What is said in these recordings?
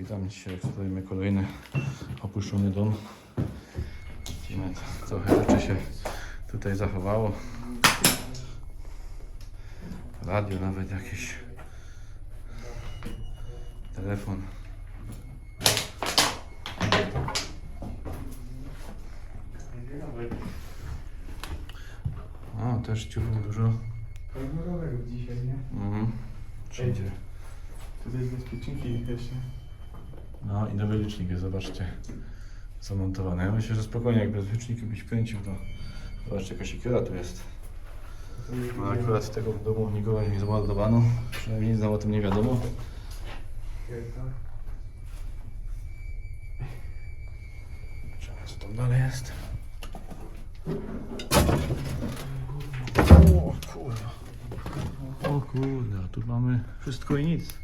witam. Dzisiaj eksplorujemy kolejny opuszczony dom. Widzimy, trochę rzeczy się tutaj zachowało. Radio nawet jakieś. Telefon. O, też ciuchów dużo. Pełno rowerów dzisiaj, nie? Mhm. Wszędzie. Tutaj jest bezpieczniki nie? No i nowy licznik jest, zobaczcie. Zamontowany. Ja myślę, że spokojnie jak bez licznika byś kręcił, to zobaczcie jaka siekiera tu jest. No akurat tego domu nikogo nie zamordowano. Przynajmniej nic nam o tym nie wiadomo. Zobaczymy co tam dalej jest. O kurde. O kurde, tu mamy wszystko i nic.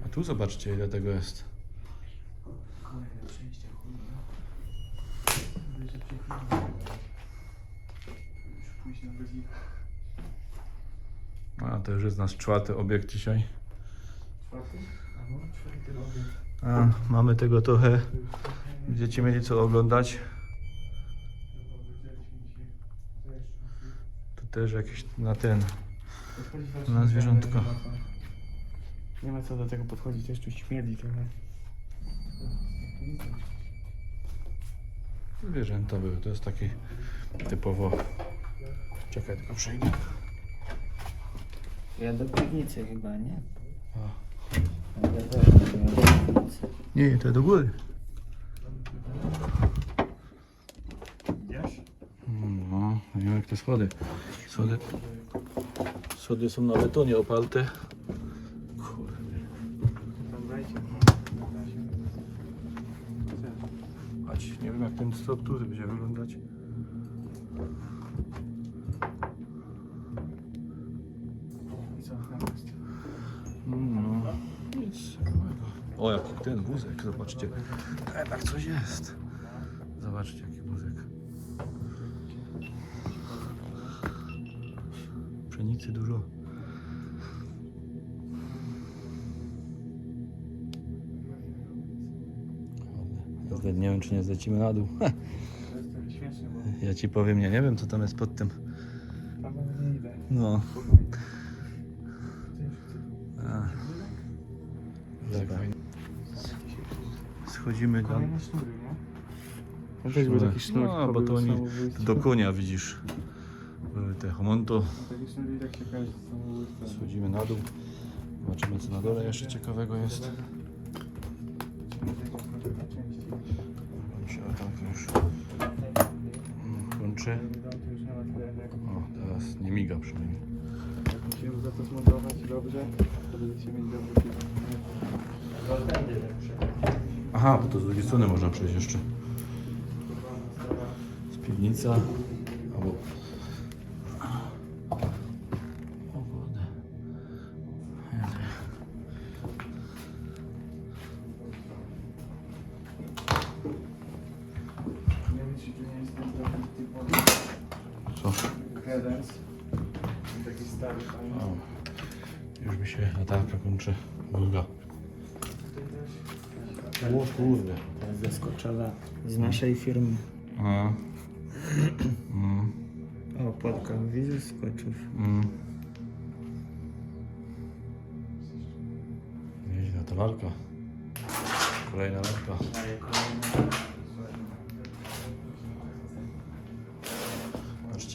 A tu zobaczcie ile tego jest. Kolejne przejście. Już pójść na. A to już jest nasz czwarty obiekt dzisiaj. Czwarty? Robię. A, mamy tego trochę. Będziecie mieli co oglądać. Tu też jakieś na ten. Na zwierzątko. Nie ma co do tego podchodzić, też tu śmierdzi trochę. Zwierzęta były. To jest taki typowo. Czekaj, tylko przejdę. Ja do piwnicy chyba, nie? A. Ja też do piwnicy. Nie, to do góry. No, nie wiem jak te schody. Schody. Schody są na betonie oparte. Kurde. Tam dajcie. Chodź, nie ten struktury będzie wyglądać. Co? Most. No, nic. O, jaki ten wózek, zobaczcie. Jednak coś jest. Zobaczcie jaki wózek. Pszenicy dużo. Nie wiem czy nie zlecimy na dół. Ja ci powiem, nie, nie wiem co tam jest pod tym. No. A. Schodzimy tam. No też był taki sznur. No, bo to oni do konia widzisz. Były te homonto. Tak. Schodzimy na dół. Zobaczymy co na dole jeszcze ciekawego jest. Się o tam już kończy. O, teraz nie miga przynajmniej. Musimy za to zmontować dobrze, to będziecie mieć film. Aha, bo to z drugiej strony można przejść jeszcze. Z piwnica. Albo... Fajny. O, już mi się latarka kończy. Też. O kurde. To jest zaskoczowa z naszej firmy. A. Mm, O, płatka widzę skoczów. mm. Nieźle ta lalka. Kolejna lalka.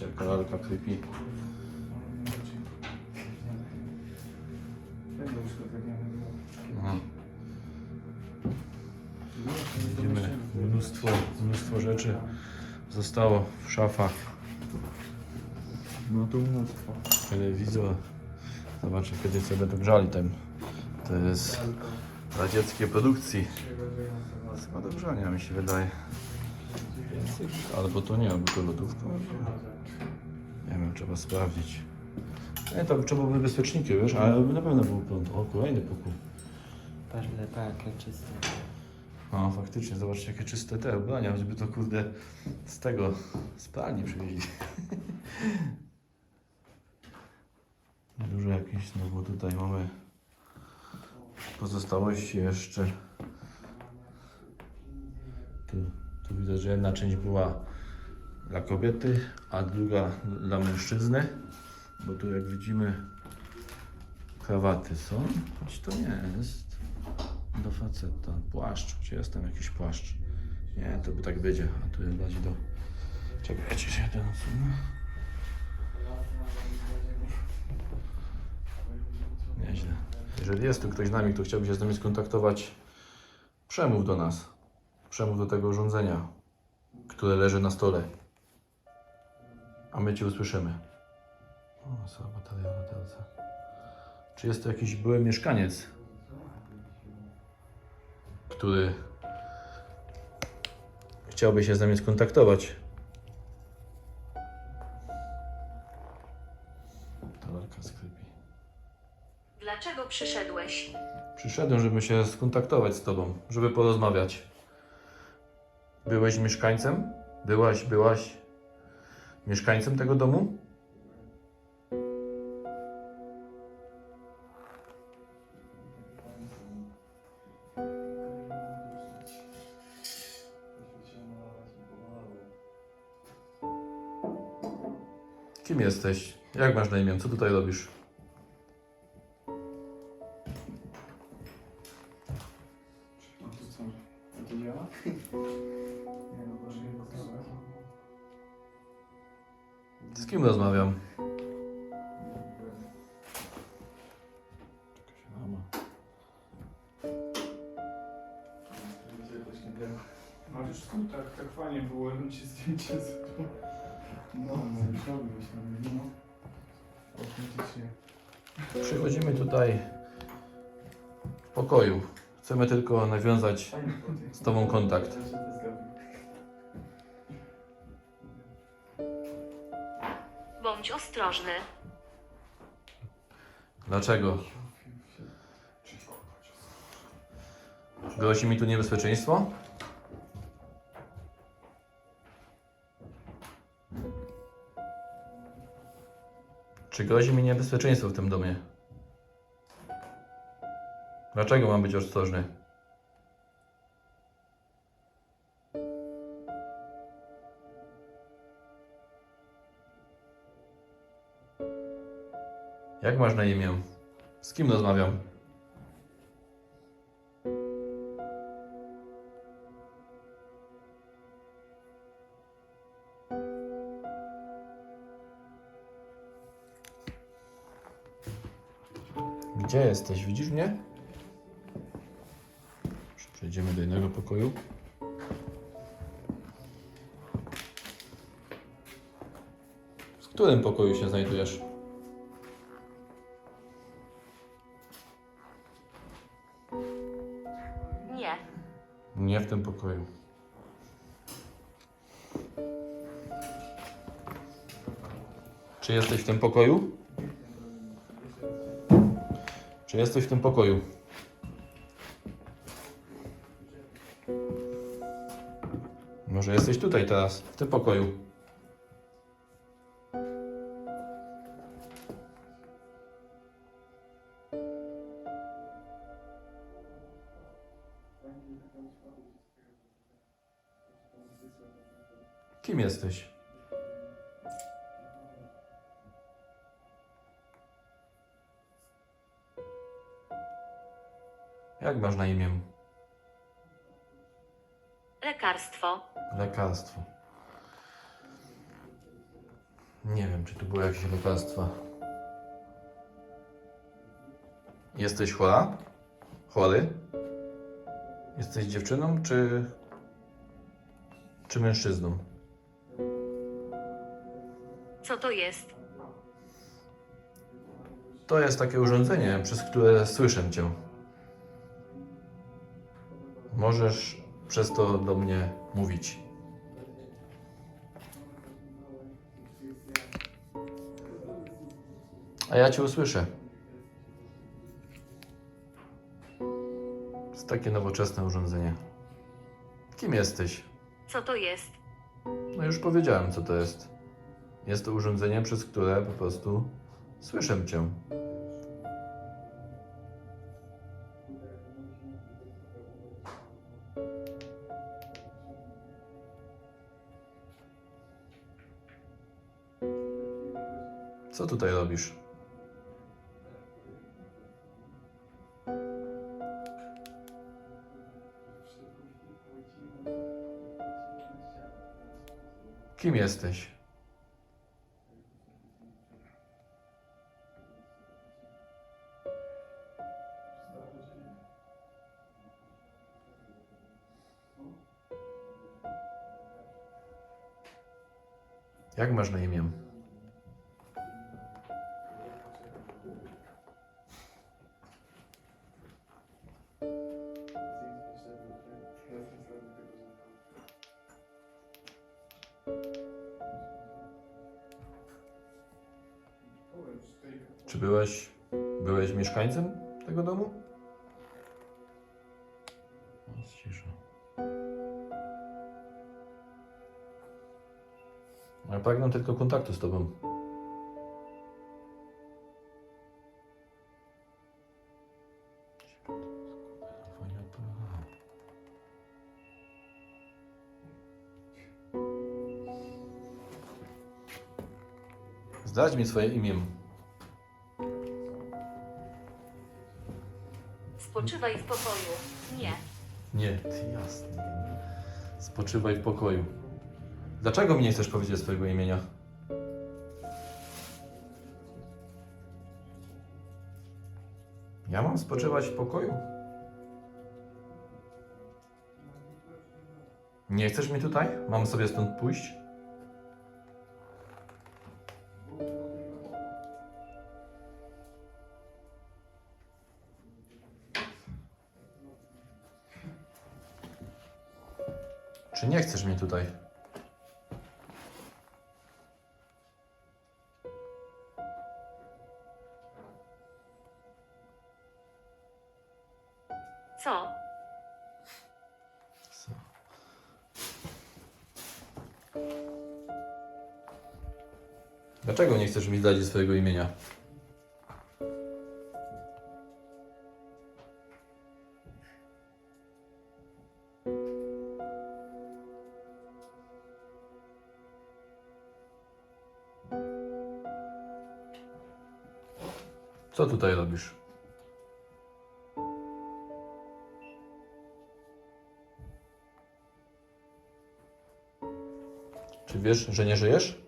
Jaka lalka creepy. Widzimy mnóstwo, mnóstwo rzeczy zostało w szafach. No tu mnóstwo. Telewizor. Zobaczcie kiedy sobie to grzali ten. To jest radzieckiej produkcji. Z grzania mi się wydaje. Albo to nie, albo to lodówka. Nie wiem, trzeba sprawdzić. Nie, to trzeba były bezpieczniki, wiesz, ale na pewno był prąd. O, kolejny pokój. Patrz, leparkę czyste. No, faktycznie, zobaczcie jakie czyste te ubrania, choćby to kurde z tego, z pralni przywieźli. Dużo jakieś, no bo tutaj mamy pozostałości jeszcze. Tu, tu widać, że jedna część była dla kobiety, a druga dla mężczyzny. Bo tu jak widzimy krawaty są, choć to nie jest do faceta. Płaszcz, gdzie jest tam jakiś płaszcz? Nie, to by tak będzie, a tu jest bardziej do... Czekajcie się ten odsunę. Nieźle. Jeżeli jest tu ktoś z nami, kto chciałby się z nami skontaktować, przemów do nas. Przemów do tego urządzenia, które leży na stole. A my Cię usłyszymy. O, słaba bateria w baterce. Czy jest to jakiś były mieszkaniec, który chciałby się z nami skontaktować? Ta lalka sklepi. Dlaczego przyszedłeś? Przyszedłem, żeby się skontaktować z Tobą, żeby porozmawiać. Byłeś mieszkańcem? Byłaś, byłaś mieszkańcem tego domu? Kim jesteś? Jak masz na imię? Co tutaj robisz? Bym ci zdjęcie zrobił. No, no już robiłeś na mnie, no. Autentycznie. Przychodzimy tutaj w pokoju. Chcemy tylko nawiązać z Tobą kontakt. Bądź ostrożny. Dlaczego? Grozi mi tu niebezpieczeństwo? Czy grozi mi niebezpieczeństwo w tym domie? Dlaczego mam być ostrożny? Jak masz na imię? Z kim rozmawiam? Gdzie jesteś? Widzisz mnie? Przejdziemy do innego pokoju. W którym pokoju się znajdujesz? Nie. Nie w tym pokoju. Czy jesteś w tym pokoju? Czy jesteś w tym pokoju? Może jesteś tutaj teraz, w tym pokoju. Kim jesteś? Jak masz na imię? Lekarstwo. Lekarstwo. Nie wiem, czy tu były jakieś lekarstwa. Jesteś chora? Chory? Jesteś dziewczyną, czy. czy mężczyzną? Co to jest? To jest takie urządzenie, przez które słyszę cię. Możesz przez to do mnie mówić. A ja cię usłyszę. To jest takie nowoczesne urządzenie. Kim jesteś? Co to jest? No już powiedziałem, co to jest. Jest to urządzenie, przez które po prostu słyszę cię. Co tutaj robisz? Kim jesteś? Jak masz na imię? Czy byłeś, byłeś mieszkańcem tego domu? Jest cisza. Ja pragnę tylko kontaktu z tobą. Zdradź mi swoje imię. Spoczywaj w pokoju. Nie. Nie, ty jasne. Spoczywaj w pokoju. Dlaczego mi nie chcesz powiedzieć swojego imienia? Ja mam spoczywać w pokoju? Nie chcesz mi tutaj? Mam sobie stąd pójść? Chcesz mnie tutaj? Co? Co? Dlaczego nie chcesz mi zdać swojego imienia? Tutaj robisz? Czy wiesz, że nie żyjesz?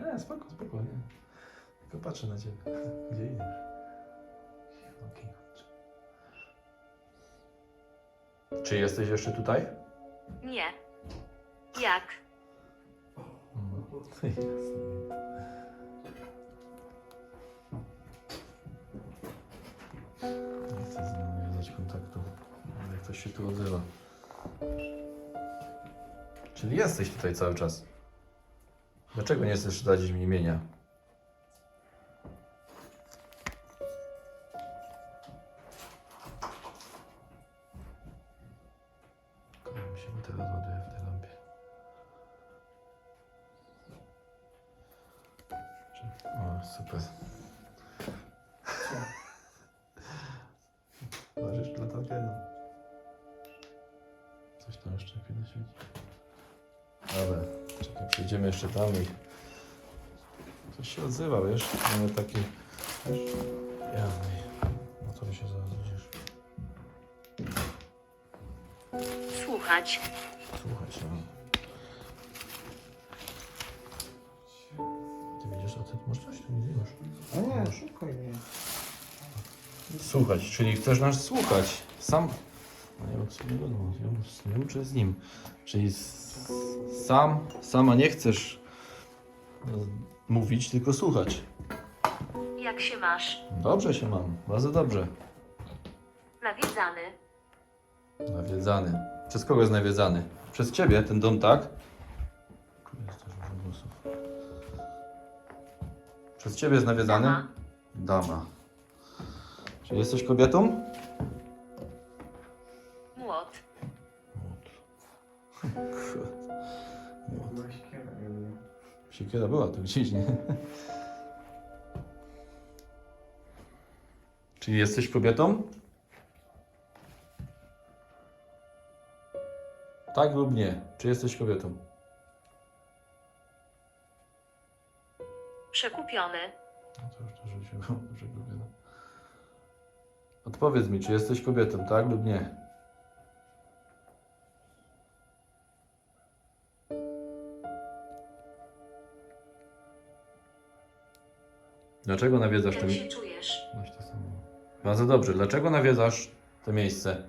Nie, spoko, spokojnie. Tylko patrzę na ciebie. Gdzie idziesz? Czy jesteś jeszcze tutaj? Nie. Jak? Jasne. Nie chcę z nią nawiązać kontaktu, ale jak ktoś się tu odzywa. Czyli jesteś tutaj cały czas. Dlaczego nie chcesz zdradzić mi imienia? Dobra, czekaj, przejdziemy jeszcze tam i... Coś się odzywa, wiesz? Mamy taki... Wiesz? Jasne. No to by się zaraz widzisz. Słuchać. Słuchaj się. Ty widzisz, a ty masz coś? Tu nic nie masz. A nie, spokojnie. Słuchać, czyli chcesz nas słuchać. Sam. No ja z nim wiadomo, ja z nim czy z nim. Czyli s- sam, sama nie chcesz e, mówić, tylko słuchać. Jak się masz? Dobrze się mam, bardzo dobrze. Nawiedzany. Nawiedzany. Przez kogo jest nawiedzany? Przez ciebie, ten dom, tak? Tu jest też dużo głosów. Przez ciebie jest nawiedzany? Dama. Dama. Czy jesteś kobietą? Siekiera była tu gdzieś, nie? Czyli jesteś kobietą? Tak lub nie? Czy jesteś kobietą? Przekupiony. No to już to rzuciłem, że kobieta. Odpowiedz mi, czy jesteś kobietą, tak lub nie? Dlaczego nawiedzasz to Jak się miejsce? czujesz? To samo. Bardzo dobrze. Dlaczego nawiedzasz to miejsce?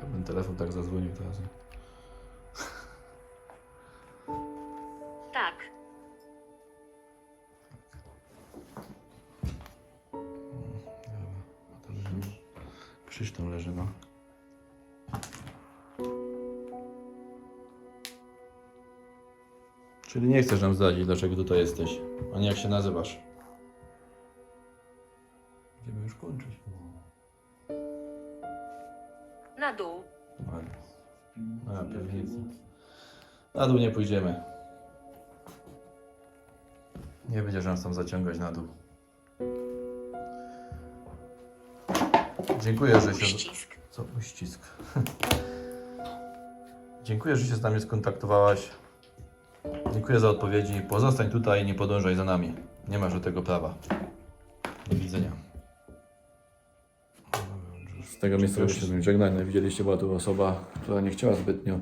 Jakbym telefon tak zadzwonił teraz. Tak. Krzyż tam leży, no. Czyli nie chcesz nam zdradzić, dlaczego tutaj jesteś, ani jak się nazywasz. Będziemy już kończyć. Na dół. A, a piwnica. Na dół nie pójdziemy. Nie będziesz nas tam zaciągać na dół. Dziękuję, że się... Uścisk. Co? Uścisk. Dziękuję, że się z nami skontaktowałaś. Dziękuję za odpowiedzi. Pozostań tutaj i nie podążaj za nami. Nie masz do tego prawa. Do widzenia. Z tego miejsca już się z nim żegnać. No, widzieliście, była to osoba, która nie chciała zbytnio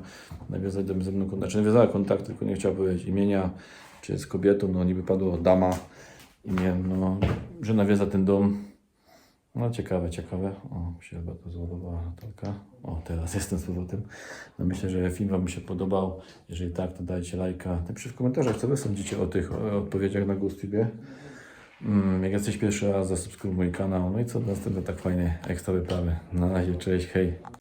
nawiązać ze mną kontakt. Znaczy nawiązała kontakt, tylko nie chciała powiedzieć imienia, czy jest kobietą. No niby padło dama. Imię, no, że nawiedza ten dom. No ciekawe, ciekawe. O, się chyba to zładowała. O, teraz jestem z powrotem. No myślę, że film Wam się podobał. Jeżeli tak, to dajcie lajka. Napiszcie w komentarzach, co Wy sądzicie o tych o, odpowiedziach na GhostTube. Mm, jak jesteś pierwszy raz, zasubskrybuj mój kanał. No i co następne tak fajne ekstra wyprawy. Na razie, cześć, hej.